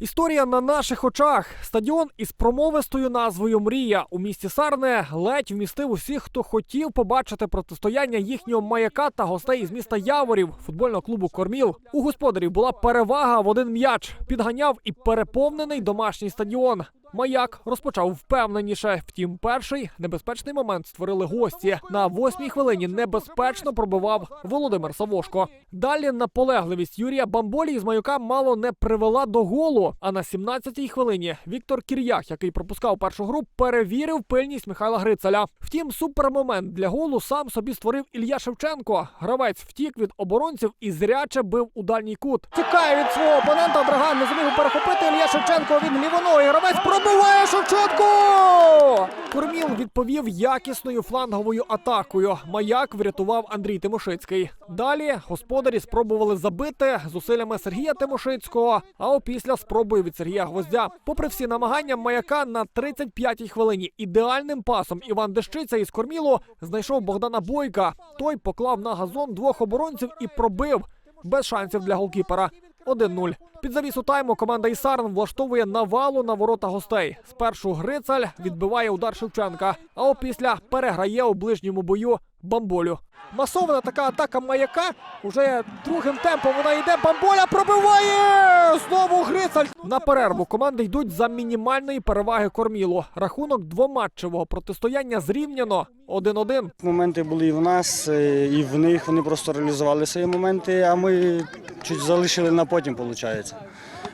Історія на наших очах. Стадіон із промовистою назвою Мрія у місті Сарне ледь вмістив усіх, хто хотів побачити протистояння їхнього маяка та гостей із міста Яворів, футбольного клубу Корміл. У господарів була перевага в один м'яч. Підганяв і переповнений домашній стадіон. Маяк розпочав впевненіше. Втім, перший небезпечний момент створили гості. На восьмій хвилині небезпечно пробивав Володимир Савошко. Далі наполегливість Юрія Бамболі із маяка мало не привела до голу. А на 17-й хвилині Віктор Кір'ях, який пропускав першу гру, перевірив пильність Михайла Грицеля. Втім, супермомент для голу сам собі створив Ілля Шевченко. Гравець втік від оборонців і зряче бив у дальній кут. Тікає від свого опонента. Драган не зумів перехопити Ілля Шевченко. Він лівоногий гравець пробиває Шевченко. Корміл відповів якісною фланговою атакою. Маяк врятував Андрій Тимошицький. Далі господарі спробували забити зусиллями Сергія Тимошицького, а опісля спробою від Сергія Гвоздя. Попри всі намагання маяка на 35-й хвилині ідеальним пасом Іван Дещиця із Кормілу знайшов Богдана Бойка. Той поклав на газон двох оборонців і пробив без шансів для голкіпера. 1-0. Під завісу тайму команда Ісарн влаштовує навалу на ворота гостей. Спершу Грицаль відбиває удар Шевченка, а опісля переграє у ближньому бою Бамболю. Масована така атака маяка. Уже другим темпом вона йде. Бамболя пробиває! Знову Грицаль. На перерву команди йдуть за мінімальної переваги кормілу. Рахунок двоматчевого протистояння зрівняно 1-1. Моменти були і в нас, е, і в них. Вони просто реалізували свої моменти, а ми чуть залишили на потім, виходить.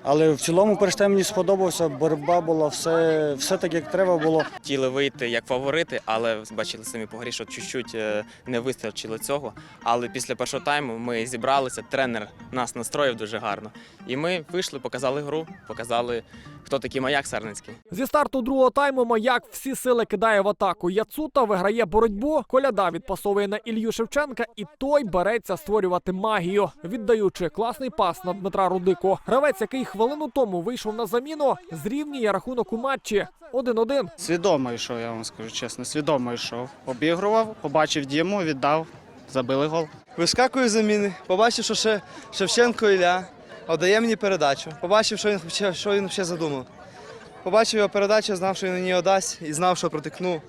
Але в цілому перш тайм мені сподобався, боротьба була, все, все так, як треба було. хотіли вийти як фаворити, але бачили самі по грі, що чуть-чуть е, не вистачило цього. Але після першого тайму ми зібралися, тренер нас настроїв дуже гарно. І ми вийшли, показали гру, показали, хто такий маяк Сарницький. Зі старту другого тайму маяк всі сили кидає в атаку. Яцута виграє боротьбу. Коляда відпасовує на Ілью Шевченка, і той береться створювати магію, віддаючи класний пас на Дмитра Рудико. Гравець, який хвилину тому вийшов на заміну, зрівнює рахунок у матчі 1-1. Свідомо йшов, я вам скажу чесно, свідомо йшов. Обігрував, побачив Діму, віддав, забили гол. Вискакую заміни, побачив, що ще Шевченко Ілля віддає мені передачу. Побачив, що він, що він ще задумав. Побачив його передачу, знав, що він мені дасть, і знав, що протикну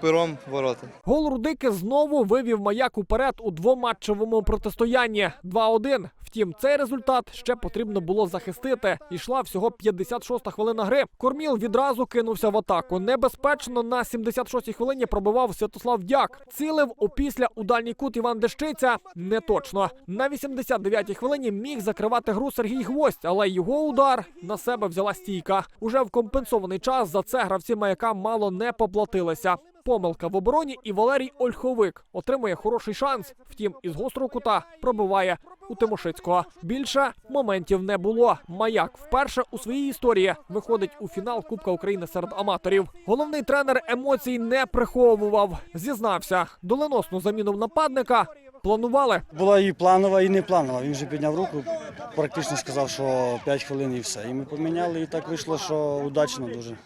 пером ворота. Гол Рудики знову вивів маяк уперед у двоматчевому протистоянні 2-1. Втім, цей результат ще потрібно було захистити. Ішла всього 56-та хвилина гри. Корміл відразу кинувся в атаку. Небезпечно на 76-й хвилині пробивав Святослав Дяк. Цілив опісля у дальній кут Іван Дещиця. Не точно. На 89-й хвилині міг закривати гру Сергій Гвоздь, але його удар на себе взяла стійка. Уже в компенсований час за це гравці маяка мало не поплатилися. Помилка в обороні, і Валерій Ольховик отримує хороший шанс. Втім, із гострого кута пробиває у Тимошицького. Більше моментів не було. Маяк вперше у своїй історії виходить у фінал Кубка України серед аматорів. Головний тренер емоцій не приховував. Зізнався, доленосну заміну нападника планували. Була і планова, і не планова. Він вже підняв руку, практично сказав, що 5 хвилин і все. І ми поміняли, і так вийшло, що удачно дуже.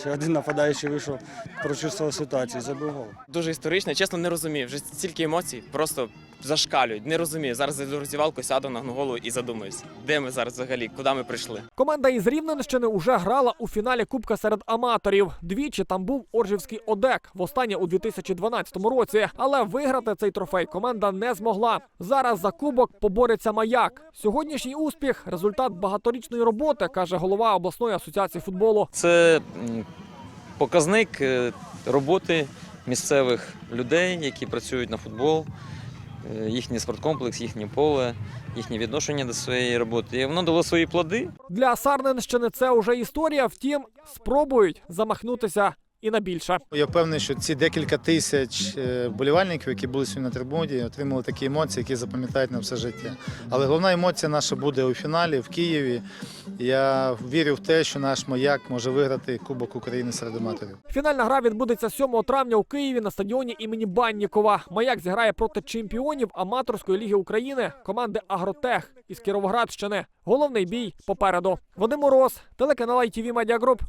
Ще один нападаючий вийшов, прочувствував ситуацію, забив гол. Дуже історично, чесно, не розумію. Вже стільки емоцій, просто зашкалюють. Не розумію. Зараз зайду в роздівалку, сяду нагну голову і задумаюсь, де ми зараз взагалі, куди ми прийшли. Команда із Рівненщини уже грала у фіналі Кубка серед аматорів. Двічі там був Оржівський Одек, востаннє у 2012 році. Але виграти цей трофей команда не змогла. Зараз за кубок побореться маяк. Сьогоднішній успіх результат багаторічної роботи, каже голова обласної асоціації футболу. Це показник е, роботи місцевих людей, які працюють на футбол, е, їхній спорткомплекс, їхнє поле, їхнє відношення до своєї роботи. І воно дало свої плоди. Для Сарненщини це уже історія. Втім, спробують замахнутися і на більше. Я впевнений, що ці декілька тисяч е, вболівальників, які були сьогодні на трибуні, отримали такі емоції, які запам'ятають на все життя. Але головна емоція наша буде у фіналі в Києві. Я вірю в те, що наш маяк може виграти Кубок України серед аматорів. Фінальна гра відбудеться 7 травня у Києві на стадіоні імені Баннікова. Маяк зіграє проти чемпіонів аматорської ліги України команди Агротех із Кіровоградщини. Головний бій попереду. Вадим Мороз, телеканал ITV Media Group.